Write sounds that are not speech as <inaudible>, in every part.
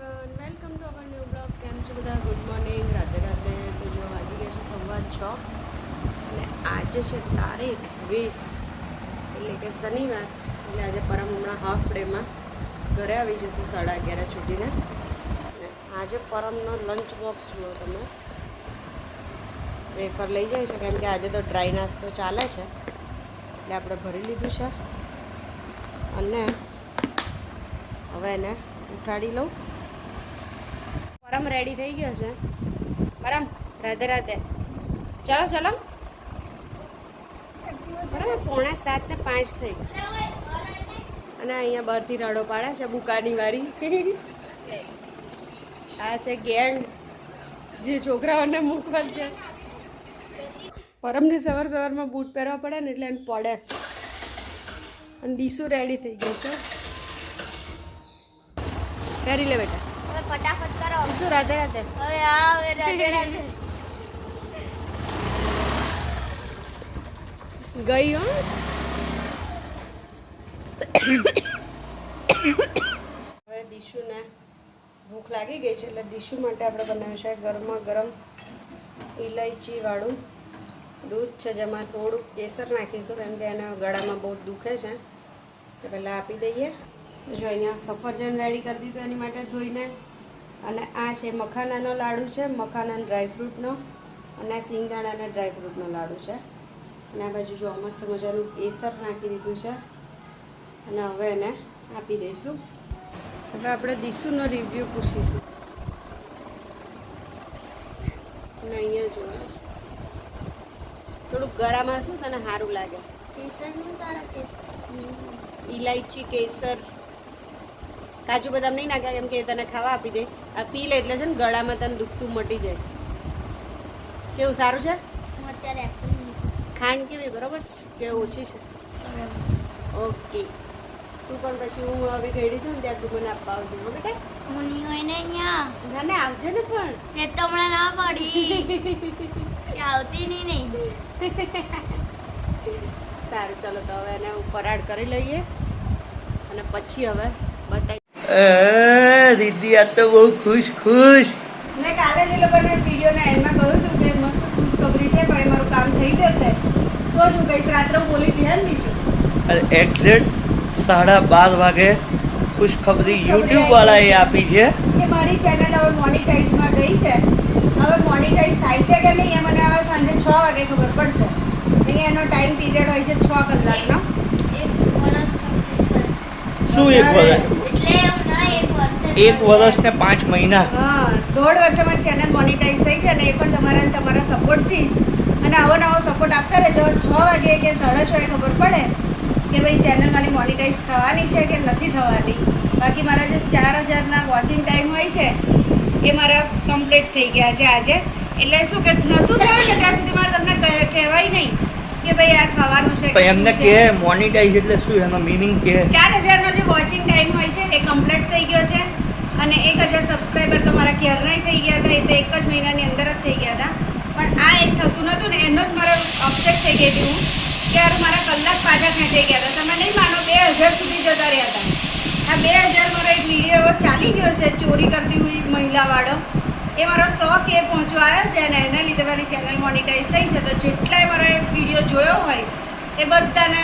Everyone welcome to our new blog કેમ છો બધા? ગુડ મોર્નિંગ રાતે રાતે તો જો વાગી ગયા છે સવાર છ. અને આજે છે તારીખ વીસ. એટલે કે શનિવાર. એટલે આજે પરમ હમણાં હાફ ડેમાં ઘરે આવી જશે સાડા અગિયારે છૂટીને. આજે પરમનો લંચ બોક્સ જુઓ તમે. વેફર લઈ જાય છે, કેમ કે આજે તો ડ્રાય નાસ્તો ચાલે છે. એટલે આપણે ભરી લીધું છે. અને હવે એને ઉઠાડી લઉં. પરમ રેડી થઈ ગયો છે. પરમ રાધે રાધે. ચલો ચલો. બરાબર, પોણા સાત ને પાંચ થઈ. અને અહીંયા બહારથી રાડો પાડે છે, બુકાની વારી. આ છે ગેંગ જે છોકરાઓને મૂકવા છે. પરમને સવાર સવારમાં બૂટ પહેરવા પડે ને એટલે એને પડે છે. અને દીસુ રેડી થઈ ગયો છે. પહેરી લે બેટા. ફટાફટ કરો. શું રાધે રાધે. હવે આ હવે રાધે રાધે. ગઈ હો. હવે દીશુને ભૂખ લાગી ગઈ છે એટલે દીશુ માટે આપણે બનાવ્યું છે ગરમા ગરમ ઇલાયચીવાળું દૂધ છે જેમાં થોડુંક કેસર નાખીશું કેમ કે એના ગળામાં બહુ દુખે છે. એટલે પહેલાં આપી દઈએ. જો અહીંયા સફરજન રેડી કરી દીધું એની માટે ધોઈને અને આ છે મખાનાનો લાડુ છે મખાના ડ્રાયફ્રૂટનો અને આ સિંગદાણાના ડ્રાયફ્રૂટનો લાડુ છે. અને આ બાજુ જો મસ્ત મજાનું કેસર નાખી દીધું છે. અને હવે એને આપી દઈશું. હવે આપણે દીશુનો રિવ્યૂ પૂછીશું. અને અહીંયા જો થોડુંક ગળામાં શું તને સારું લાગે. કેસરનો સારો ટેસ્ટ ઇલાયચી કેસર. કાજુ બદામ નહીં નાખ્યા કેમ કે તને ખાવા આપી દઈશ. આ પી લે એટલે છે ને ગળામાં તને દુખતું મટી જાય. કેવું સારું છે? ખાંડ કેવી બરોબર છે? કે ઓછી છે? ઓકે. તું પણ પછી હું હવે ઘડી દઉં ને ત્યાં તું મને આપવા આવજે હો બેટા. હું નહીં હોય ને અહીંયા. ના ના આવજે ને પણ. તે તો હમણાં ના પડી. <laughs> આવતી નહીં નહીં. સારું ચાલો તો હવે એને હું ફરાળ કરી લઈએ. અને પછી હવે બતાવી દીદી આ તો બહુ ખુશ ખુશ. મેં કાલે જે લોકોને વિડીયોના એન્ડમાં કહ્યું હતું કે મસ્ત ખુશખબરી છે પણ એ મારું કામ થઈ જશે તો જ હું કહીશ રાત્રે હું બોલી ધ્યાન દઈશું અરે એક્ઝેક્ટ સાડા બાર વાગે ખુશખબરી યુટ્યુબ વાળાએ આપી છે. કે મારી ચેનલ હવે મોનિટાઈઝમાં ગઈ છે. હવે મોનિટાઈઝ થાય છે કે નહીં એ મને હવે સાંજે છ વાગે ખબર પડશે. અહીંયા એનો ટાઈમ પીરિયડ હોય છે છ કલાકનો. શું એક વર્ષ એક વર્ષે ને પાંચ મહિના. દોઢ વર્ષે મારી ચેનલ મોનિટાઈઝ થઈ છે ને એ પણ તમારા તમારા સપોર્ટથી જ. અને આવો નવો સપોર્ટ આપતા રહેજો. છ વાગે કે સાડા છ ખબર પડે કે ભાઈ ચેનલ મારી મોનિટાઈઝ થવાની છે કે નથી થવાની. બાકી મારા જે ચાર હજારના વોચિંગ ટાઈમ હોય છે, એ મારા કમ્પ્લીટ થઈ ગયા છે આજે. એટલે શું કે, નહોતું થયું ને ત્યાં સુધી મારે તમને કહેવાય નહીં. કે ભાઈ આ ખાવાનું છે પણ એમને કે મોનેટાઇઝ એટલે શું એનો મીનિંગ કે? ચાર હજારનો જે વોચિંગ ટાઈમ હોય છે એ કમ્પ્લીટ થઈ ગયો છે. અને એક હજાર સબસ્ક્રાઈબર તો મારા ક્યારનાય થઈ ગયા હતા એ તો એક જ મહિનાની અંદર જ થઈ ગયા હતા. પણ આ એક થતું નહોતું ને એનો જ મારો અપસેટ થઈ ગઈ હતી હું. કે યાર મારા કલાક પાછા ખેંચાઈ ગયા હતા. તમે નહીં માનો બે હજાર સુધી જતા રહ્યા હતા. આ બે હજાર મારો એક વીડિયો એવો ચાલી ગયો છે ચોરી કરતી હોય મહિલાવાળો. એ મારો સો કે પહોંચવા આવ્યો છે અને એના લીધે મારી ચેનલ મોનિટાઈઝ થઈ છે. તો જેટલાય મારો એ વીડિયો જોયો હોય એ બધાને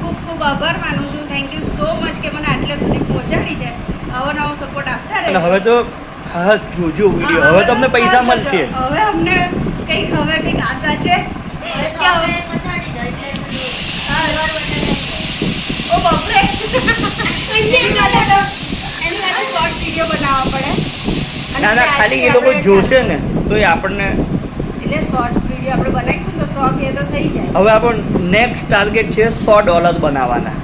ખૂબ ખૂબ આભાર માનું છું. થેન્ક યુ સો મચ કે મને આટલા સુધી પહોંચાડી છે. આવો નવો સપોર્ટ આપતા રહે હવે તો ખાસ જોજો વીડિયો હવે તમને પૈસા મળશે. હવે અમને કંઈક હવે કંઈક આશા છે. કે હવે- ઓ બાપરે. <laughs> એની માટે શોર્ટ વીડિયો બનાવવા પડે. ના ના ખાલી એ લોકો જોશે ને તો એ આપણને એટલે શોર્ટ્સ વીડિયો આપણે બનાવીશું તો સો કે તો થઈ જાય. હવે આપણો નેક્સ્ટ ટાર્ગેટ છે સો ડોલર બનાવવાના.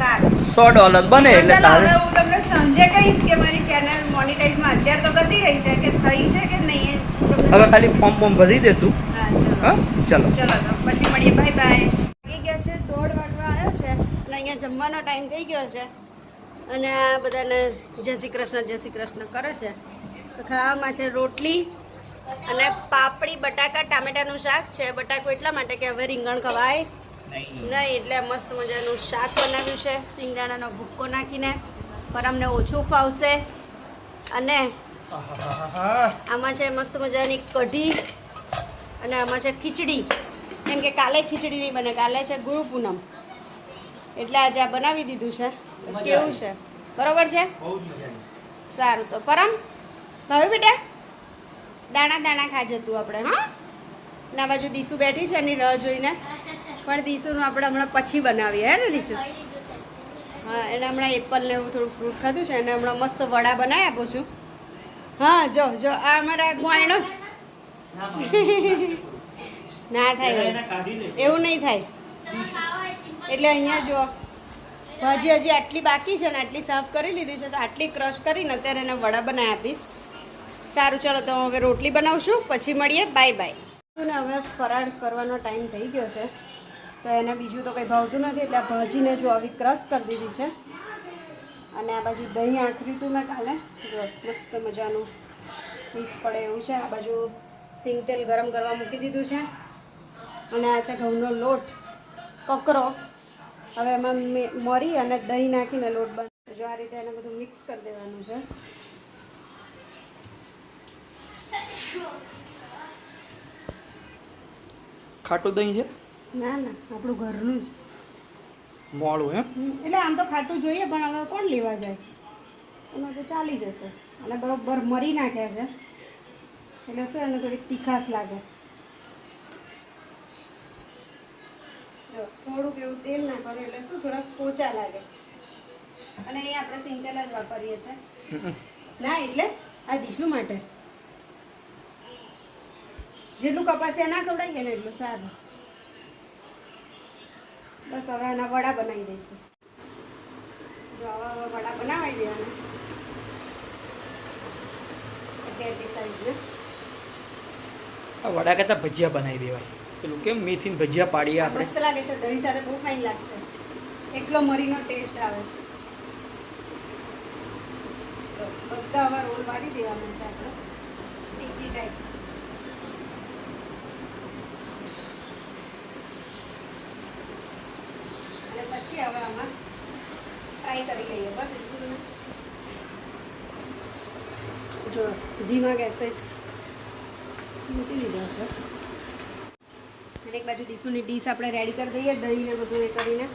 સારું. સો ડોલર બને એટલે તારે હું તમને સમજે કહીશ કે મારી ચેનલ મોનેટાઇઝમાં અત્યારે તો કરતી રહી છે કે થઈ છે કે નહીં હવે ખાલી ફોર્મ ફોર્મ ભરી દે તું. હા, ચલો. હા ચલો. ચલો તો પછી મળીએ. બાય બાય વાગી ગયા છે દોઢ વાગવા આવ્યો છે અને અહીંયા જમવાનો ટાઈમ થઈ ગયો છે. અને આ બધાને જય શ્રી કૃષ્ણ જય શ્રી કૃષ્ણ કરે છે. તો ખાવામાં છે રોટલી અને પાપડી બટાકા ટામેટાનું શાક છે. બટાકું એટલા માટે કે હવે રીંગણ ખવાય નહીં. એટલે મસ્ત મજાનું શાક બનાવ્યું છે. સિંગદાણાનો ભૂક્કો નાખીને. પણ અમને ઓછું ફાવશે. અને આમાં છે મસ્ત મજાની કઢી અને આમાં છે ખીચડી. કેમ કે કાલે ખીચડી નહીં બને કાલે છે ગુરુ પૂનમ. એટલે આજે આ બનાવી દીધું છે. તો કેવું છે? બરોબર છે. સારું તો પરમ ભાવે બેટા દાણા દાણા ખાજે તું આપણે હા? ના બાજુ દીસુ બેઠી છે એની રાહ જોઈને. પણ દીસુનું આપણે હમણાં પછી બનાવીએ હે ને દીસુ. હા એને હમણાં એપલ ને એવું થોડું ફ્રૂટ ખાધું છે એને હમણાં મસ્ત વડા બનાવી આપું છું. હા જો જો આ અમારા ગુવાયણો જ. ના, થાય. એવું. નહીં થાય. એટલે અહીંયા જો ભાજી હજી આટલી બાકી છે ને આટલી સાફ કરી લીધી છે તો આટલી ક્રશ કરીને અત્યારે એને વડા બનાવી આપીશ. સારું, ચલો તો હવે રોટલી બનાવશું, પછી મળીએ, બાય બાય. ને હવે ફરાળ કરવાનો ટાઈમ થઈ ગયો છે, તો એને બીજું તો કંઈ ભાવતું નથી, એટલે ભાજીને જો આવી ક્રશ કરી દીધી છે, અને આ બાજુ દહીં આખર્યું હતું મેં કાલે, જો મસ્ત મજાનું પીસ પડે એવું છે, આ બાજુ સિંગ તેલ ગરમ કરવા મૂકી દીધું છે, અને આ છે ઘઉંનો લોટ, કકરો. હવે એમાં મરી અને દહીં નાખીને લોટ બન, જો આ રીતે એને બધું મિક્સ કરી દેવાનું છે. ખાટું દહીં છે? ના ના આપણું ઘરનું જ. મોડું એમ એટલે આમ તો ખાટું જોઈએ પણ હવે કોણ લેવા જાય? એમાં તો ચાલી જશે. અને બરોબર મરી નાખ્યા છે. એટલે શું એને થોડીક તીખાશ લાગે. થોડુંક એવું તેલ ના કરે એટલે શું થોડાક પોચા લાગે. અને એ આપણે સિંગતેલ જ વાપરીએ છીએ. ના એટલે આ દીશું માટે. જેટલું કપાસિયા ના ખવડાવીએ ને એટલું સારું. બસ હવે એના વડા બનાવી દઈશું. જો હવે વડા બનાવી દેવાના વડા કરતા ભજીયા બનાવી દેવાય. પેલું કેમ મેથીને ભજીયા પાડીએ આપણે? મસ્ત લાગે છે દહીં સાથે બહુ ફાઇન લાગશે. એકલો મરીનો ટેસ્ટ આવે છે. બધા હવે રોલ પાડી દેવાના છે આપણે. ટીકી ટાઈપ. પછી હવે આમાં ફ્રાય કરી લઈએ. બસ એટલું બધું જો ધીમા ગેસે જ મૂકી લીધા છે. અને એક બાજુ દીસુની ડીશ આપણે રેડી કરી દઈએ દહીં ને બધું એ કરીને.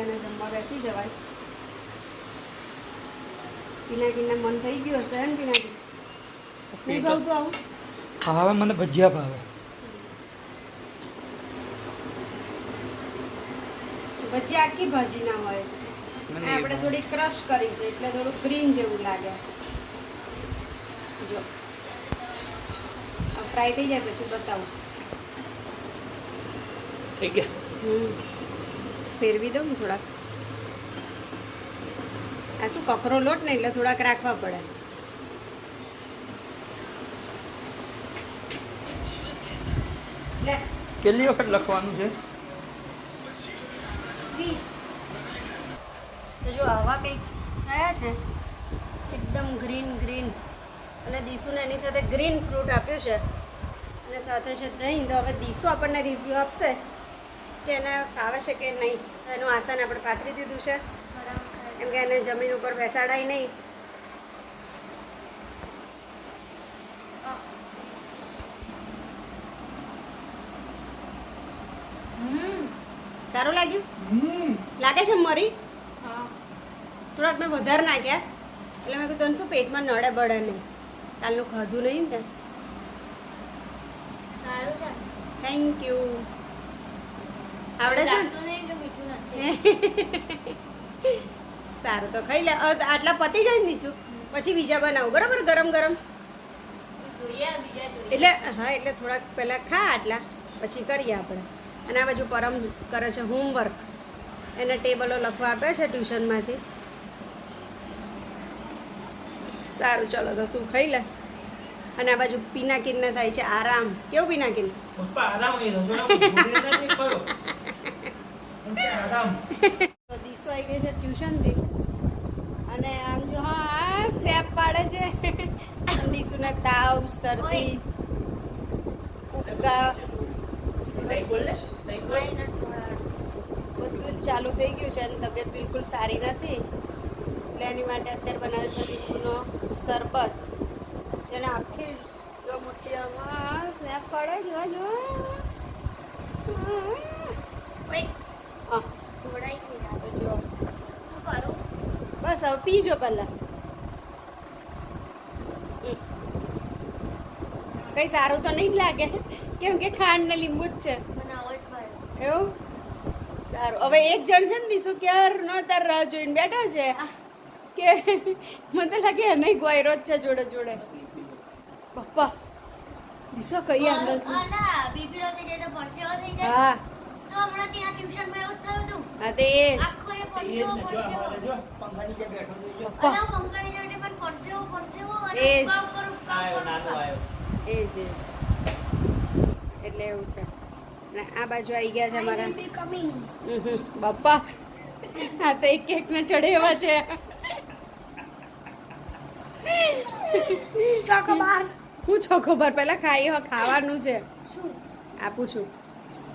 એને જમવા બેસી જવાય. પિનાકીને મન થઈ ગયું હશે ને પિનાકી નહીં ભાવતું આવું? હવે મને ભજીયા ભાવે. ભજી આખી ભાજી ના હોય. આપણે થોડી ક્રશ કરી છે એટલે થોડું ગ્રીન જેવું લાગે. જો. ફ્રાય થઈ જાય પછી બતાવું. ગયા ફેરવી દઉં થોડાક. આ શું કકરો લોટ ને એટલે થોડાક રાખવા પડે. કેટલી વખત લખવાનું છે? વીસ તો જો આવા કંઈક થયા છે એકદમ ગ્રીન ગ્રીન અને દીસુને એની સાથે ગ્રીન ફ્રૂટ આપ્યું છે. અને સાથે છે દહીં. તો હવે દીસુ આપણને રિવ્યૂ આપશે કે એને ફાવે છે કે નહીં. તો એનું આસન આપણે પાથરી દીધું છે. કેમ કે એને જમીન ઉપર બેસાડાય નહીં આ, crispy છે. હમ સારું લાગ્યું? લાગે છે મરી? હા. થોડાક મેં વધારે નાખ્યા. એટલે મેં કીધું તને શું પેટમાં નડે બળે નહીં. કાલનું ખાધું નહીં ને સારું છે. થેન્ક યુ આવડે છે? સારું તો ખાઈ લે. આટલા પતી જાય ને નીચું પછી બીજા બનાવું. બરાબર? ગરમ ગરમ? જોઈએ બીજા જોઈએ. એટલે હા એટલે થોડાક પહેલાં ખા આટલા પછી કરીએ આપણે. અને આ બાજુ પરમ કરે છે હોમવર્ક એને ટેબલો લખવા આપે છે ટ્યુશનમાંથી. સારું ચલો તો તું ખાઈ લે. અને આ બાજુ પિનાકીનને થાય છે આરામ. કેવું પિનાકીન? તો દીસો આવી ગઈ છે ટ્યુશનથી. અને આમ જો હા સ્નેપ પાડે છે. <laughs> દીસુને તાવ શરદી ઉબકા. નહીં બોલ ને નહીં બોલ. Why not મોડા? બધું જ ચાલુ થઈ ગયું છે અને તબિયત બિલકુલ સારી નથી. એટલે એની માટે અત્યારે બનાવે છે લીંબુનો શરબત. જેને આખી જો મોટી આમાં સ્નેપ પડે જોવા જો ઓય હા. ઢોળાય છે જો. શું કરું? બસ હવે પીજો પહેલા. કઈ સારું તો નહીં લાગે. કેમ કે ખાંડ ને લીંબુ જ છે. એવું? સારું. હવે એક જણ છે ને બીજું ક્યાર નો તાર રાહ જોઈને બેઠો છે. કે મને તો લાગે એને ગોયરો જ છે જોડે જોડે. પપ્પા દિશો કઈ આગળ બીપી થઈ જાય તો પરસેવો થઈ જાય. હા. તો હમણાં ત્યાં ટ્યુશનમાં એવું થયું હતું હા તે એ આખો એ પરસેવો પરસેવો. પપ્પા. અલા પંખાની જોડે પણ પરસેવો પરસેવો અને એ ઉપર ઉપર એ જ એ જ. એટલે એવું છે. અને આ બાજુ આવી ગયા છે અમારા. હમ, બાપા હા તો એક એક ને ચડે એવા છે. હું છો ખબર પહેલા ખાઈ ખાવાનું છે. આપું છું.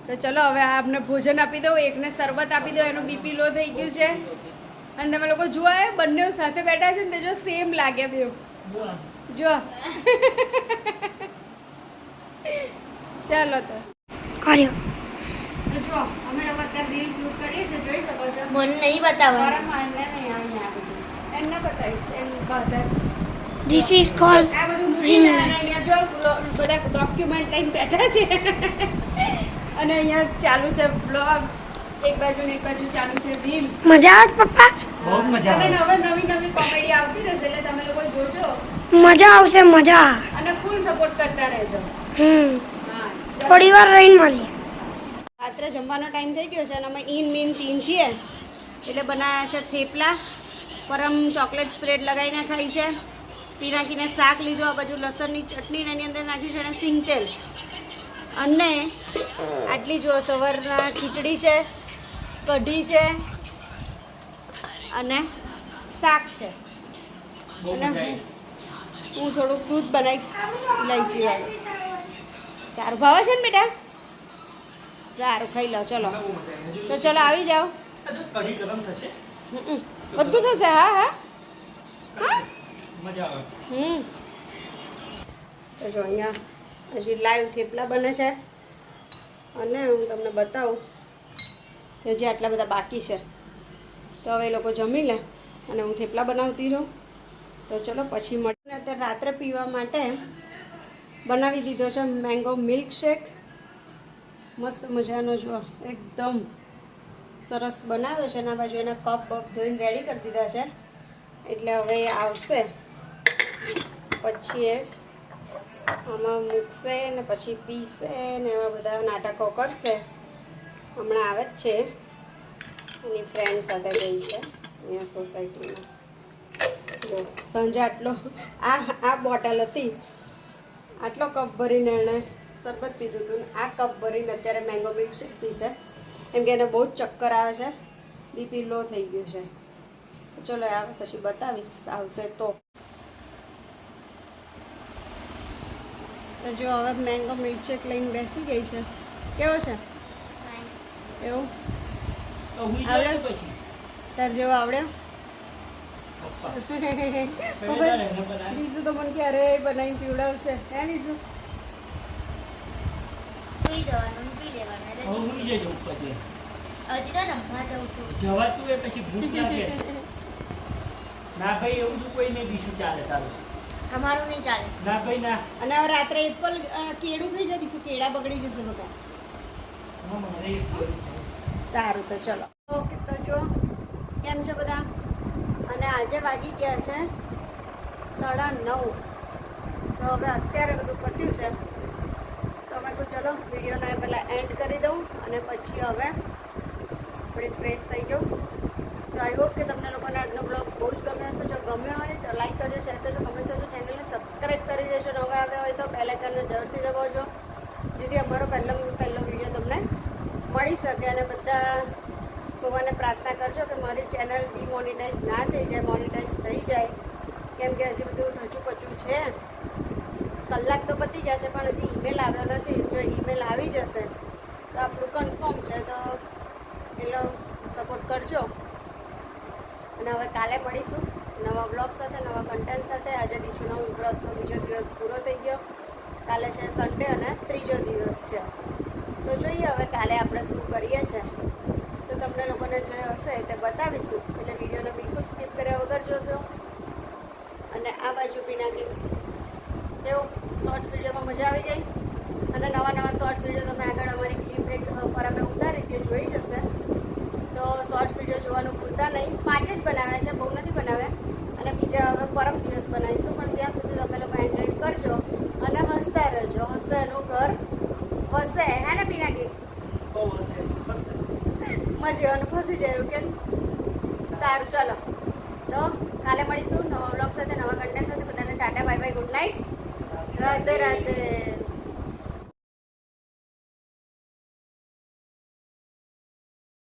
તો ચલો હવે આ અમને ભોજન આપી દઉં. એકને શરબત આપી દો એનું બીપી લો થઈ ગયું છે. અને તમે લોકો જુઓ એ બંને સાથે બેઠા છે ને તે જો સેમ લાગે બે જો ચાલો તો. કર્યો. તો જો અમે લોકો અત્યારે રીલ શૂટ કરીએ છીએ જોઈ શકો છો. મને નહીં બતાવવા મારા માનને નહીં અહીંયા આ બધું એમને બતાવીશ એમ બતાવીશ ધીસ ઇઝ કોલ્ડ આ બધું અને અહીંયા જો બધા ડોક્યુમેન્ટ લઈને બેઠા છે. અને અહીંયા ચાલુ છે બ્લોગ એક બાજુ ને એક બાજુ ચાલુ છે રીલ મજા આવે પપ્પા? બહુ મજા અને હવે નવી નવી કોમેડી આવતી રહેશે એટલે તમે લોકો જોજો. મજા આવશે મજા. અને ફૂલ સપોર્ટ કરતા રહેજો. હમ. થોડી વાર રહીને મળીએ. રાત્રે જમવાનો ટાઈમ થઈ ગયો છે અને અમે ઈન મીન તીન છીએ. એટલે બનાવ્યા છે થેપલા પરમ ચોકલેટ સ્પ્રેડ લગાવીને ખાઈ છે. પીનાકીને શાક લીધું આ બાજુ લસણની ચટણી એની અંદર નાખ્યું છે અને સિંગ તેલ. અને આટલી જો સવારના ખીચડી છે કઢી છે અને શાક છે. અને હું હું થોડુંક દૂધ બનાવીશ લઈ વાળું સારું ભાવે છે ને બેટા? સારું, ખાઈ લો, ચલો. તો ચલો, આવી જાઓ. બધું થશે, હા હા. હમ. તો જો અહીંયા હજી લાઈવ થેપલા બને છે. અને હું તમને બતાવું કે હજી આટલા બધા બાકી છે. તો હવે એ લોકો જમી લે અને હું થેપલા બનાવતી રહું. તો ચલો, પછી મળીને અત્યારે રાત્રે પીવા માટે બનાવી દીધો છે. મેંગો મિલ્ક શેક મસ્ત મજાનો જો એકદમ સરસ બનાવ્યો છે. એના બાજુ એના કપ બપ ધોઈને રેડી કરી દીધા છે. એટલે હવે આવશે. પછી એ આમાં મૂકશે ને પછી પીશે ને એવા બધા નાટકો કરશે. હમણાં આવે જ છે. એની ફ્રેન્ડ સાથે ગઈ છે. અહીંયા સોસાયટીમાં જો, સાંજે આટલો આ આ બોટલ હતી. આટલો કપ ભરીને એણે શરબત પીધું હતું ને આ કપ ભરીને અત્યારે મેંગો મિલ્કશેક પીશે. કેમ કે એને બહુ જ ચક્કર આવે છે. બીપી લો થઈ ગયું છે. ચલો આવે પછી બતાવીશ આવશે તો. તો જો હવે મેંગો મિલ્કશેક લઈને બેસી ગઈ છે. કેવો છે? એવું? તો આવડે? પછી? તાર જેવો આવડ્યો? દીસુ તો મને ક્યારે બનાવીને પીવડાવશે? હે દીસુ સુઈ જવાનું પી લેવાનું એટલે હું સુઈ જજો પછી હજી તો રમવા જાઉં છું. જવાતું એ પછી ભૂખ <laughs> લાગે. ના ભાઈ એવું તો કોઈ નહીં દીશું ચાલે તારું. અમારું નહીં ચાલે. ના ભાઈ ના. અને હવે રાત્રે એપલ કેળું ખાઈ જાય દીસુ કેળા બગડી જશે બધા. સારું તો ચલો. ઓકે તો જો. કેમ છો બધા? અને આજે વાગી ગયા છે સાડા નવ. તો હવે અત્યારે બધું પત્યું છે. તો અમે કહું ચલો વિડીયોને પહેલાં એન્ડ કરી દઉં અને પછી હવે થોડી ફ્રેશ થઈ જાઉં. તો આઈ હોપ કે તમને લોકોને આજનો બ્લોગ બહુ જ ગમ્યો હશે. જો ગમ્યો હોય તો લાઈક કરજો શેર કરજો કમેન્ટ કરજો ચેનલને સબસ્ક્રાઈબ કરી દેજો. નવા આવ્યા હોય તો પહેલાં કરીને જરૂરથી દબાવજો. જેથી અમારો પહેલો પહેલો વીડિયો તમને મળી શકે અને બધા ભગવાનને પ્રાર્થના કરજો કે મારી ચેનલ ડિમોનિટાઈઝ ના થઈ જાય મોનિટાઈઝ થઈ જાય. કેમ કે હજી બધું ઢચું પચું છે. કલાક તો પતી જશે, પણ હજી ઈમેલ આવ્યો નથી. જો ઈમેલ આવી જશે, તો આપણું કન્ફર્મ છે, તો એટલો સપોર્ટ કરજો. અને હવે કાલે મળીશું નવા બ્લોગ સાથે, નવા કન્ટેન્ટ સાથે. આજે દીશુનો વ્રતનો બીજો દિવસ પૂરો થઈ ગયો. કાલે છે સન્ડે અને ત્રીજો દિવસ છે. તો જોઈએ હવે કાલે આપણે શું કરીએ છીએ. તમને લોકોને જે હશે તે બતાવીશું. એટલે વિડીયોને બિલકુલ સ્કીપ કર્યા વગર જોશો અને આ બાજુ પીનાકી એવું શોર્ટ્સ વિડીયોમાં મજા આવી ગઈ? અને નવા નવા શોર્ટ્સ વીડિયો તમે આગળ અમારી ક્લિપ પર અમે ઉતારી તે જોઈ જશે. તો શોર્ટ્સ વીડિયો જોવાનું ભૂલતા નહીં. પાંચ જ બનાવ્યા છે, બહુ નથી બનાવ્યા. અને બીજા હવે પરમ દિવસ બનાવીશું, પણ ત્યાં સુધી તમે લોકો એન્જોય કરજો. અને હસતા રહેજો. હશે એનું ઘર. વસે, હે ને પીનાકી જીવાનું ફસી જાય કે સારું, ચલો. તો કાલે મળીશું નવા બ્લોગ સાથે, નવા કન્ટેન્ટ સાથે. બધાને tata, bye bye, good night. Radhe Radhe.